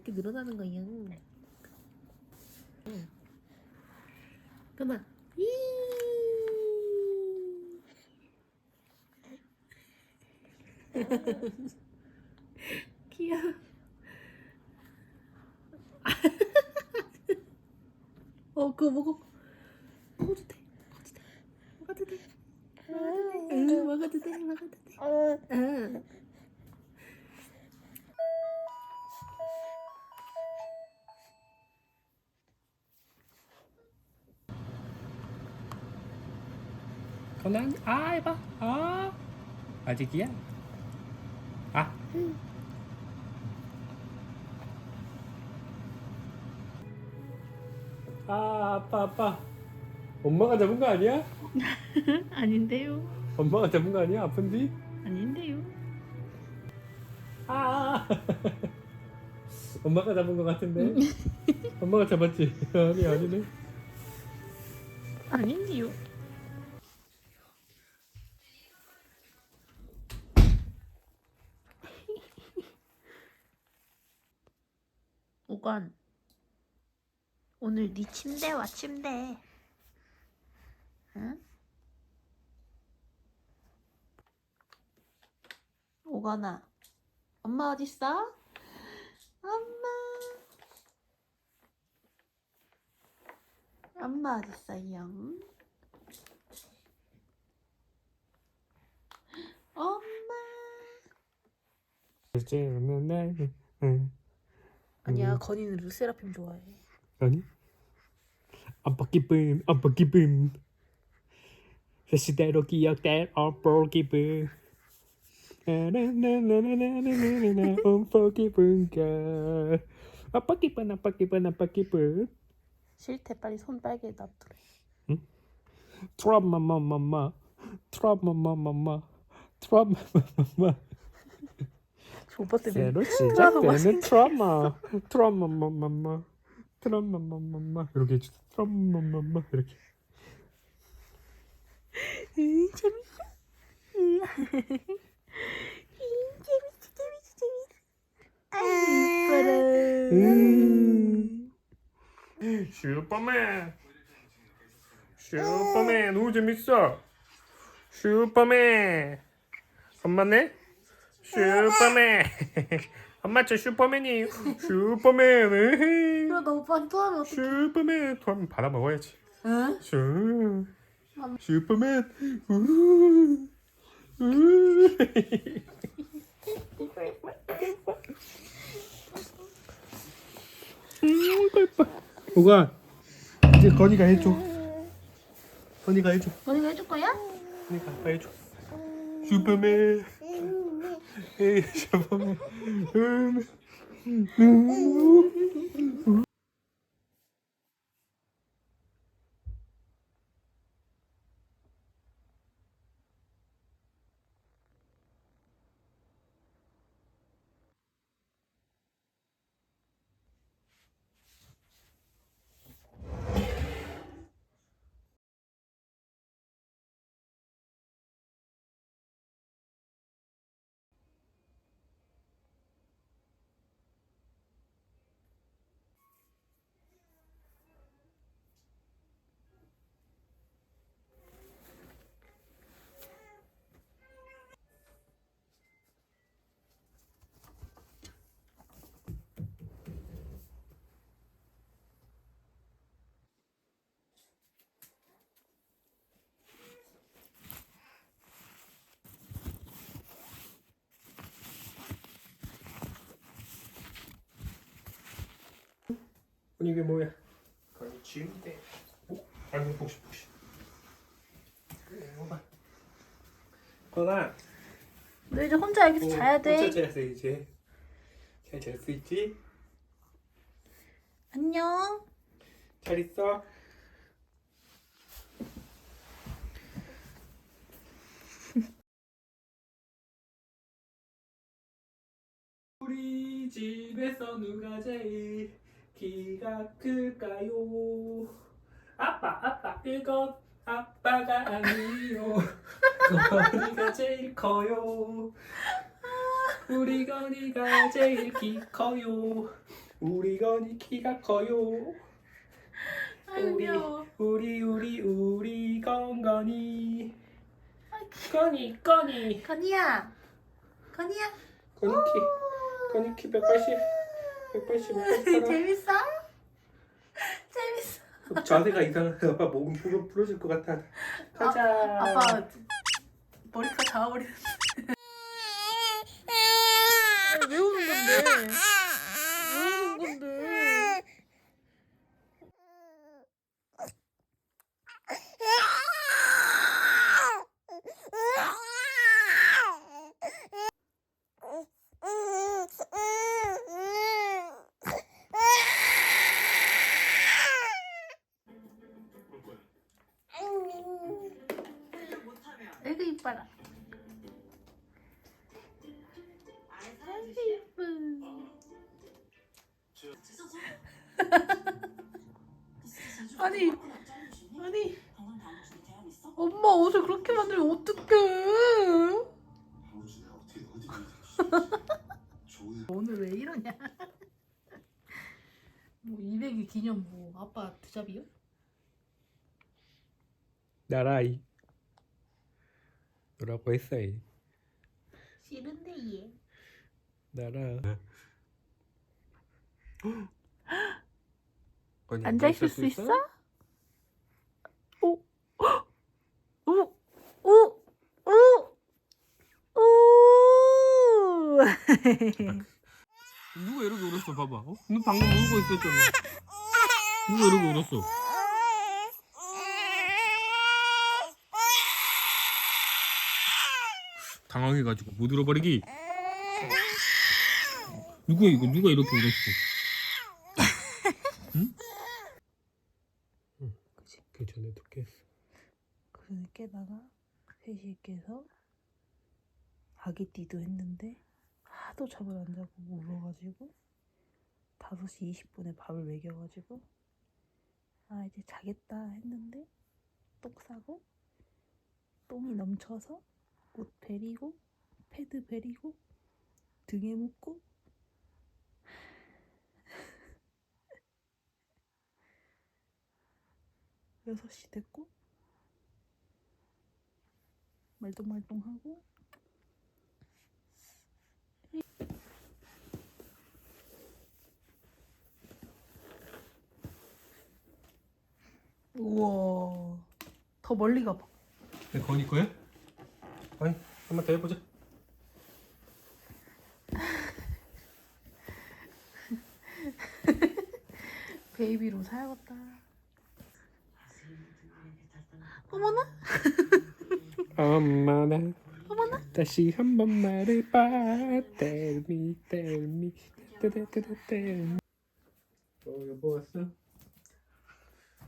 이렇게 늘어나는 거야? 응. 그만. 이. 귀여워. 어, 그거 먹어. 먹어도 돼. 먹어도 돼. 먹어도 돼. 응, 먹어도 돼. 먹어도 돼. 응. 건아 아 해봐 아 아직이야 아 아, 아빠, 아빠. 엄마가 잡은 거 아니야? 아닌데요. 엄마가 잡은 거 아니야? 아픈디? 아닌데요. 아. 엄마가 잡은 거 같은데? 엄마가 잡았지? 아니, 아니네. 아닌데요. 건 오늘 네 침대 와 침대. 응? 오건아, 엄마 어딨어? 엄마. 엄마 어딨어요? 엄마. 이제는 날, 응. 아니야, 음. 건이는 르세라핌 좋아해. 아니? 아빠 기쁨, 아빠 기쁨. 시대로 기억될 unforgiven. 나나나나나나나나 unforgiven girl. 아빠 기쁨, 아빠 기쁨, 아빠 기쁨. 싫대 빨리 손 빨개 놔두래. 트라우마 마마마, 트라우마 마마마, 트라우마 마마마. 오빠 때문에 새로 시작되는 트라우마, 트라우마 마마마, 트라우마 마마마. 이렇게 해주 트라우마 마마마 이렇게. 으, 재밌어. 으, 재밌어, 재밌어, 재밌어. 아, 이뻐라. 음. 슈퍼맨 슈퍼맨 너무 재밌어 슈퍼맨 엄마네 슈퍼맨 엄마 저 슈퍼맨이에요 슈퍼맨 나 오빠한테 또 하면 어떡해? 슈퍼맨 또 한번 받아 먹어야지 응? 슈 슈퍼맨 우 우. 음. 오가 이제 건이가 해줘. 건이가 해줘. 건이가 해줄 거야? 건이가 아빠 해줘. 슈퍼맨. Yapamıyorum. 건이 이게 뭐야? 건이 침대. 오, 아이고. 이거 봐. 건아. 너 이제 혼자 여기서 자야 돼. 혼자 자야돼 이제. 잘 잘 수 있지? 안녕. 잘 있어. 우리 집에서 누가 제일 키가 클까요? 아빠 아빠 이건 아빠가 아니요. 거리가 제일 커요. 우리 건이가 제일 키 커요. 우리 건이 키가 커요. 우리 귀여워. 우리 우리 우리 건건이 건이 건이 건이야. 건이야. 건이 키 건이 키 180, 180, 180. 재밌어? 재밌어. 자세가 이상해. 아빠 목은 부러 부러질 것 같아. 가자. 아빠 머리카락 잡아버리는. 왜 우는 건데? 아니 아니 엄마 옷을 그렇게 만들면 어떡해 오늘 왜 이러냐 뭐 200일 기념 뭐 아빠 드잡이요? 나라이. 뭐라고 했어요? 싫은데 얘 나라. 건이 앉아 있을 수 있어? 오, 오, 오, 오, 오. 누가 이렇게 울었어? 봐봐. 어? 너 방금 울고 있었잖아. 누가 이렇게 울었어? 당황해가지고 못 울어버리기. 누가 이거 누가 이렇게 울었어? 응? 응. 그치. 그 전에도 깼어. 그러니 깨다가 3시에 깨서 아기띠도 했는데 하도 잠을 안 자고 울어가지고 5시 20분에 밥을 먹여가지고 아 이제 자겠다 했는데 똥 싸고 똥이 넘쳐서 옷 베리고 패드 베리고 등에 묶고 여섯 시 됐고 말똥말똥하고 우와 더 멀리 가봐 내 건이 거야? 아니 한번 더 해보자. 베이비로 사야겠다 어머나 엄마나 어머나? 다시 한 번 말해봐. Tell me tell me. tell me 어 여보 왔어?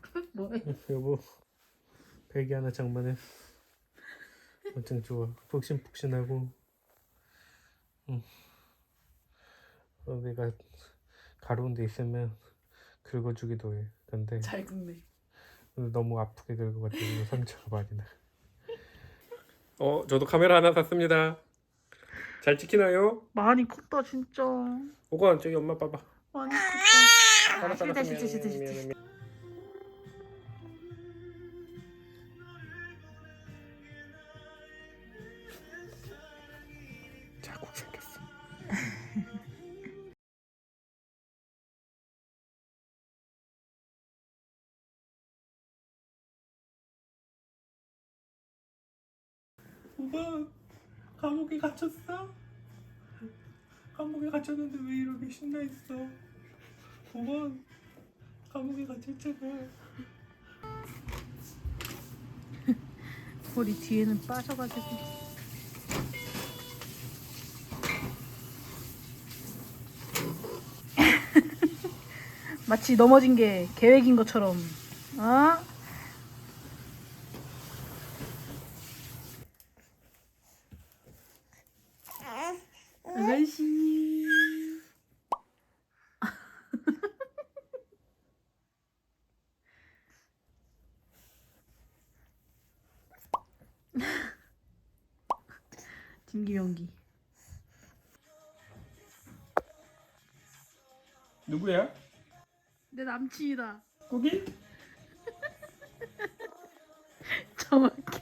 뭐해? 여보. 베개 하나 장만했어 엄청 좋아. 푹신푹신하고. 응. 어, 내가 가려운 데 있으면 긁어주기도 해. 근데 잘 긁네. 너무 아프게 긁어가지고 상처가 많이 나. 어, 저도 카메라 하나 샀습니다. 잘 찍히나요? 많이 컸다 진짜 오건 저기 엄마 봐봐. 많이 컸다 알았어, 알았어. 진짜 진짜 오빠 감옥에 갇혔어? 감옥에 갇혔는데 왜 이렇게 신나 있어? 오빠 감옥에 갇혔잖아. 머리 뒤에는 빠져가지고 마치 넘어진 게 계획인 것처럼 어? 김기명기 누구야? 내 남친이다. 고기? 정확해.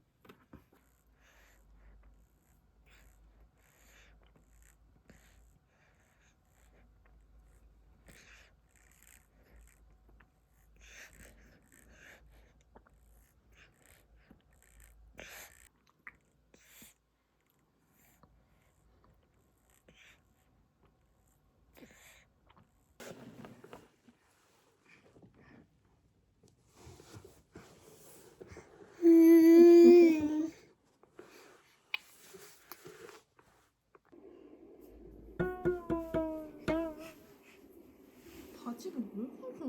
바지를 왜 가져?